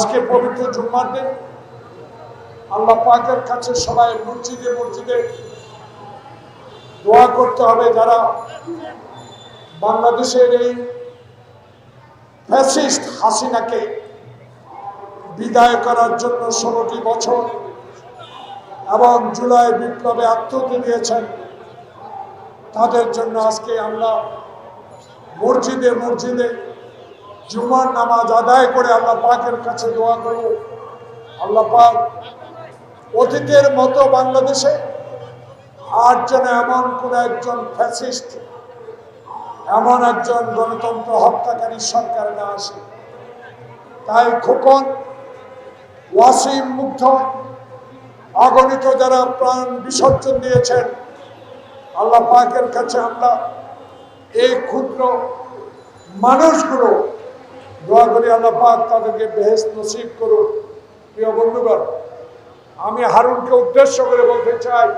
আজকে পবিত্র জুম্মার দিন আল্লাহ পাকের কাছে সবাই মসজিদে মসজিদে দোয়া করতে হবে যারা বাংলাদেশের এই ফ্যাসিস্ট হাসিনাকে বিদায় করার জন্য ষোলোটি বছর এবং জুলাই বিপ্লবে আত্মহতি দিয়েছেন, তাদের জন্য আজকে আমরা মসজিদে মসজিদে জুমার নামাজ আদায় করে আল্লাহ পাকের কাছে দোয়া করব। আল্লাহ পাক অতীতের মতো বাংলাদেশে আর যেন এমন কোন একজন ফ্যাসিস্ট, এমন একজন গণতন্ত্র হত্যাকারী সরকার না আসে। তাই খোকন, ওয়াসিম মুগ্ধ, আগণিত যারা প্রাণ বিসর্জন দিয়েছেন, আল্লাহ পাকের কাছে আমরা এই ক্ষুদ্র মানুষগুলো দোয়া করি আল্লাহ পাক তাদেরকে বেহেস নসিব করুন প্রিয় বন্ধুগণ, আমি হারুনকে উদ্দেশ্য করে বলতে চাই,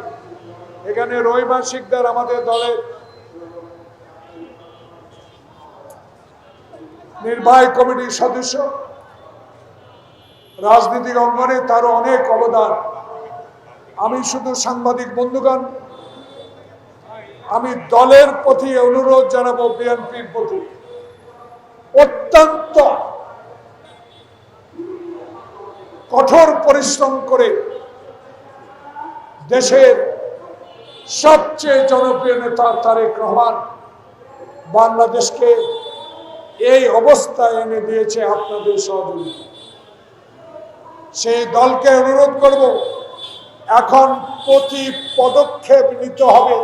এখানে রহিমা শিকদার আমাদের দলের নির্বাহী কমিটির সদস্য, রাজনীতিক অঙ্গনে তারও অনেক অবদান। আমি শুধু সাংবাদিক বন্ধুগণ, আমি দলের প্রতি অনুরোধ জানাব বিএনপির প্রতি। অত্যন্ত কঠোর পরিশ্রম করে দেশের সবচেয়ে জনপ্রিয় নেতা তারেক রহমান বাংলাদেশকে এই অবস্থায় এনে দিয়েছে আপনাদের সহযোগিতা। সেই দলকে অনুরোধ করব, এখন প্রতি পদক্ষেপ নিতে হবে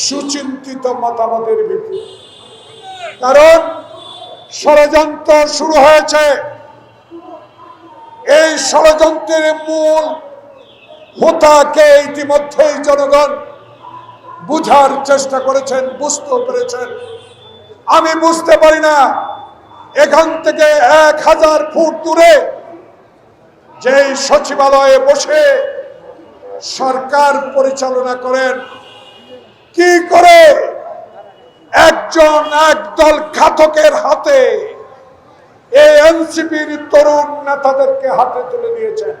সুচিন্তিত মতামতের ভিত্তিতে। কারণ ষড়যন্ত্র শুরু হয়েছে। এই ষড়যন্ত্রের মূল হোতাকে ইতিমধ্যেই জনগণ বুঝার চেষ্টা করেছেন, বুঝতে পেরেছেন। আমি বুঝতে পারি না, এখান থেকে এক হাজার ফুট দূরে যেই সচিবালয়ে বসে সরকার পরিচালনা করেন, কি করে একজন একদল ঘাতকের হাতে এই এনসিপির তরুণ নেতাদেরকে হাতে তুলে দিয়েছেন।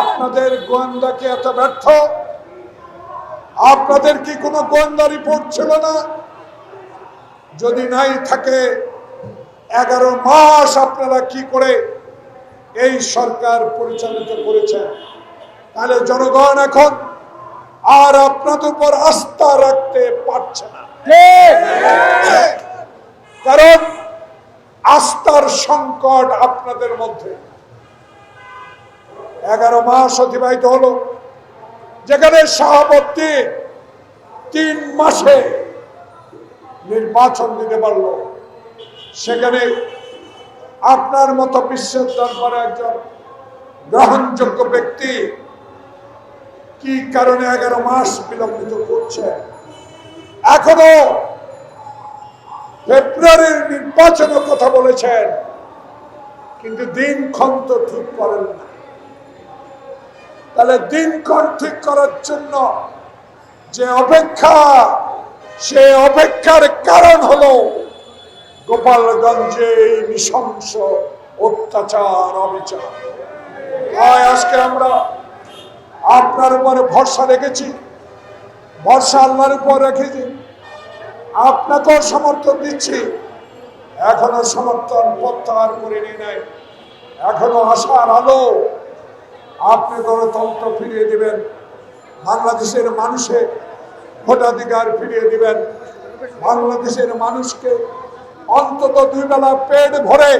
আপনাদের গোয়েন্দা কি এত ব্যর্থ? আপনাদের কি কোনো গোয়েন্দা রিপোর্ট ছিল না? যদি নাই থাকে, এগারো মাস আপনারা কি করে এই সরকার পরিচালিত করেছেন? তাহলে জনগণ এখন আর আপনাদের উপর আস্থা রাখতে পারছে না। কারণ আস্থার সংকট আপনাদের মধ্যে। এগারো মাস অতিবাহিত হলো। যেখানে সভাপতি তিন মাসে নির্বাচন দিতে পারল। সেখানে আপনার মতো বিশ্বের দরবারে একজন গ্রহণযোগ্য ব্যক্তি কি কারণে এগারো মাস বিলম্বিত করছে? এখনও ফেব্রুয়ারির নির্বাচনের কথা বলেছেন, কিন্তু দিনক্ষণ তো ঠিক করেন না। তাহলে দিনক্ষণ ঠিক করার জন্য যে অপেক্ষা, সে অপেক্ষার কারণ হলো গোপালগঞ্জে এই নৃশংস অত্যাচার, অবিচার। আজকে আমরা আপনার উপরে ভরসা রেখেছি। ভরসা আল্লাহর উপর রেখেছি। আপনাকেও সমর্থন দিচ্ছি। এখনও সমর্থন প্রত্যাহার করে নিয়ে নেয় এখনও আশার আলো। আপনি গণতন্ত্র ফিরিয়ে দিবেন। বাংলাদেশের মানুষের ভোটাধিকার ফিরিয়ে দিবেন। বাংলাদেশের মানুষকে অন্তত দুই বেলা পেট ভরে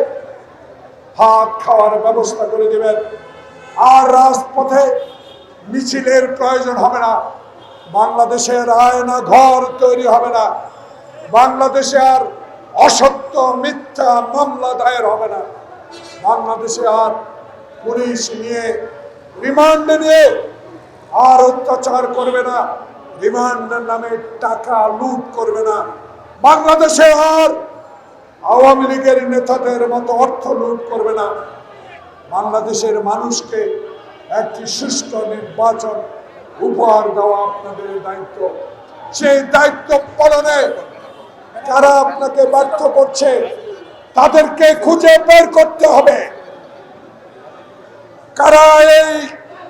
ভাত খাওয়ার ব্যবস্থা করে দিবেন। আর রাজপথে মিছিলের প্রয়োজন হবে না। বাংলাদেশের আয়না ঘর তৈরি হবে না। বাংলাদেশে আর অসত্য, মিথ্যা মামলা দায়ের হবে না। বাংলাদেশে আর পুলিশ নিয়ে, রিমান্ডে নিয়ে আর অত্যাচার করবে না। রিমান্ডের নামে টাকা লুট করবে না। বাংলাদেশে আর আওয়ামী লীগের নেতাদের মতো অর্থ লুট করবে না। বাংলাদেশের মানুষকে একটি সুষ্ঠু নির্বাচন উপহার দেওয়া আপনাদের দায়িত্ব। সেই দায়িত্ব পালনে যারা আপনাকে ব্যর্থ করছে, তাদেরকে খুঁজে বের করতে হবে। কারা এই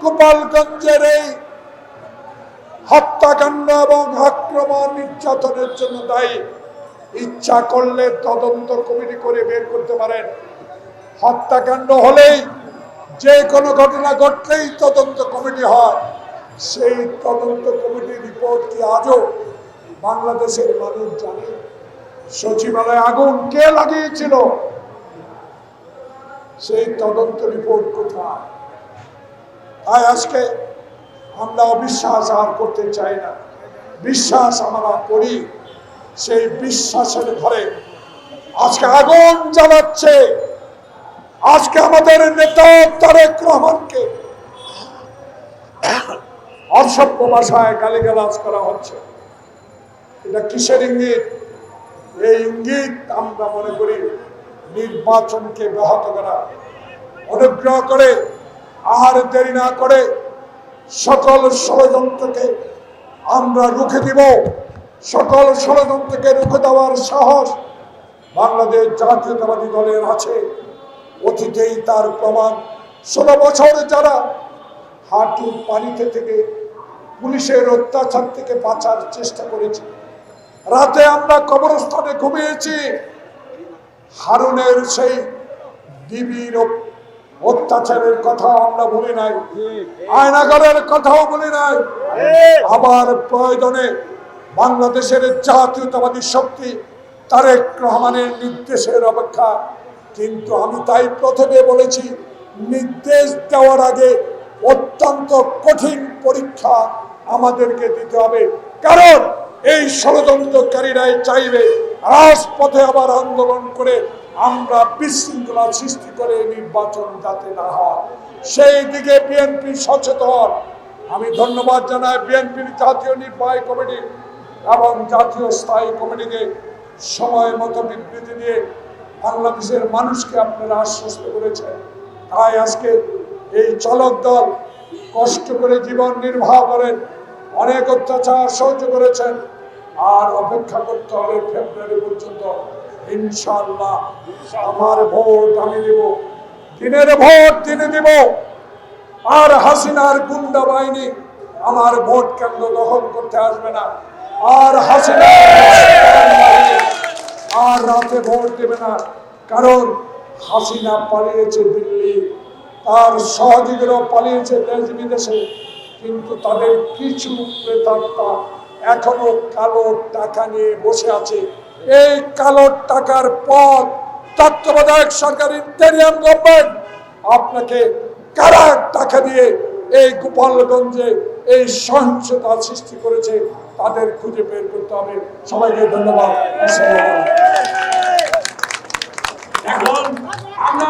গোপালগঞ্জের এই হত্যাকাণ্ড এবং আক্রমণ নির্যাতনের জন্য দায়ী? ইচ্ছা করলে তদন্ত কমিটি করে বের করতে পারেন। হত্যাকাণ্ড হলেই যে কোনো ঘটনা ঘটলেই তদন্ত কমিটি হয়। সেই তদন্ত কমিটির রিপোর্ট কি আজও বাংলাদেশের মানুষ জানে? সচিবালয়ে আগুন কে লাগিয়েছিল? সেই তদন্ত রিপোর্ট কোথায়? তাই আজকে আমরা অবিশ্বাস আর করতে চাই না। বিশ্বাস আমরা করি, সেই বিশ্বাসের ঘরে আজকে আগুন জ্বালাচ্ছে। আজকে আমাদের নেতা তারেক রহমানকে অসভ্য ভাষায় গালিগালাজ করা হচ্ছে। এটা কিসের ইঙ্গিত? এই ইঙ্গিত আমরা মনে করি নির্বাচনকে ব্যাহত করা। অনুগ্রহ করে আহার দেরি না করে সকল ষড়যন্ত্রকে আমরা রুখে দিব। সকল ষড়যন্ত্রকে রুখে দেওয়ার সাহস বাংলাদেশ জাতীয়তাবাদী দলের আছে। অতীতেই তার প্রমাণ। ষোলো বছর যারা হাঁটু পানিতে থেকে পুলিশের অত্যাচার থেকে বাঁচার চেষ্টা করেছি, রাতে আমরা কবরস্থানে ঘুমিয়েছি। হারুনের সেই ডিবির অত্যাচারের কথা আমরা বলি নাই, আয়নাগরের কথাও বলি নাই। আবার প্রয়োজনে বাংলাদেশের জাতীয়তাবাদী শক্তি তারেক রহমানের নির্দেশের অপেক্ষা কিন্তু আমি তাই প্রথমে বলেছি, নির্দেশ দেওয়ার আগে অত্যন্ত কঠিন পরীক্ষা আমাদেরকে দিতে হবে। কারণ এই ষড়যন্ত্রকারীরাই চাইবে রাজপথে আবার আন্দোলন করে আমরা বিশৃঙ্খলা সৃষ্টি করে নির্বাচন যাতে না হয়। সেই দিকে বিএনপি সচেতন। আমি ধন্যবাদ জানাই বিএনপির জাতীয় নির্বাহী কমিটি এবং জাতীয় স্থায়ী কমিটিকে সময় মতো বিবৃতি দিয়ে বাংলাদেশের মানুষকে আপনারা আশ্বস্ত করেছেন। তাই আজকে এই চলক দল কষ্ট করে জীবন নির্বাহ করেন, অনেক অত্যাচার সহ্য করেছেন, আর অপেক্ষা করতে হবে ফেব্রুয়ারি পর্যন্ত। ইনশাল্লাহ আমার ভোট আমি দেব দিনের ভোট দিনে দেব, আর হাসিনার গুন্ডা বাহিনী আমার ভোট কেন্দ্র দখল করতে আসবে না। আর হাসিনা আর রাতে ভোট দেবে না। কারণ হাসিনা পালিয়েছে দিল্লি, তার সহযোগীরাও পালিয়েছে দেশ বিদেশে, কিন্তু তাদের কিছু প্রেতাত্মা এখনও কালো টাকা নিয়ে বসে আছে। এই কালো টাকার পথ তত্ত্বাবধায়ক সরকার ইন্টেরিয়াম গভর্নমেন্ট আপনাকে কারা টাকা দিয়ে এই গোপালগঞ্জে এই সহিংসতা সৃষ্টি করেছে, তাদের খুঁজে বের করতে হবে। সবাইকে ধন্যবাদ। এখন আমরা